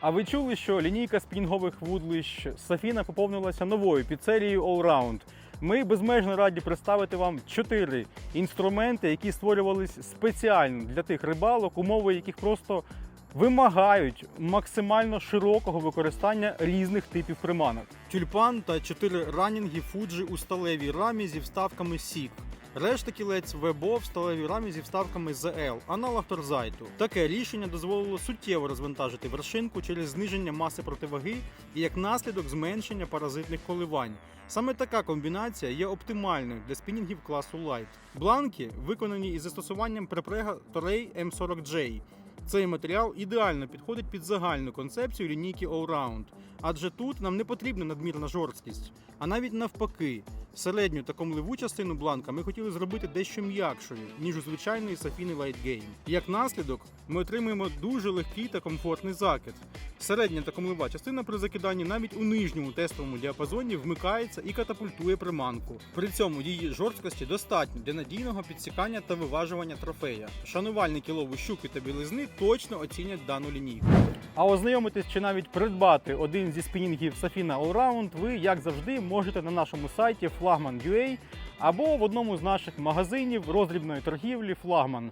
А ви чули, що лінійка спінінгових вудлищ Сафіна поповнилася новою піцерією Allround? Ми безмежно раді представити вам чотири інструменти, які створювались спеціально для тих рибалок, умови яких просто вимагають максимально широкого використання різних типів приманок. Тюльпан та чотири ранінги Фуджі у сталевій рамі зі вставками Сік. Решта кілець Вебо в сталевій рамі зі вставками ZL, аналог торзайту. Таке рішення дозволило суттєво розвантажити вершинку через зниження маси противаги і як наслідок зменшення паразитних коливань. Саме така комбінація є оптимальною для спінінгів класу Light. Бланки виконані із застосуванням препрега Torrey M40J. Цей матеріал ідеально підходить під загальну концепцію лінійки Allround, адже тут нам не потрібна надмірна жорсткість, а навіть навпаки, середню та комливу частину бланка ми хотіли зробити дещо м'якшою, ніж у звичайної Safini Light Game. Як наслідок, ми отримуємо дуже легкий та комфортний закид. Середня та комлива частина при закиданні навіть у нижньому тестовому діапазоні вмикається і катапультує приманку. При цьому її жорсткості достатньо для надійного підсікання та виважування трофея. Шанувальники лову щуки та білизни точно оцінять дану лінійку. А ознайомитись чи навіть придбати один зі спінінгів Safina Allround ви, як завжди, можете на нашому сайті flagman.ua або в одному з наших магазинів роздрібної торгівлі Flagman.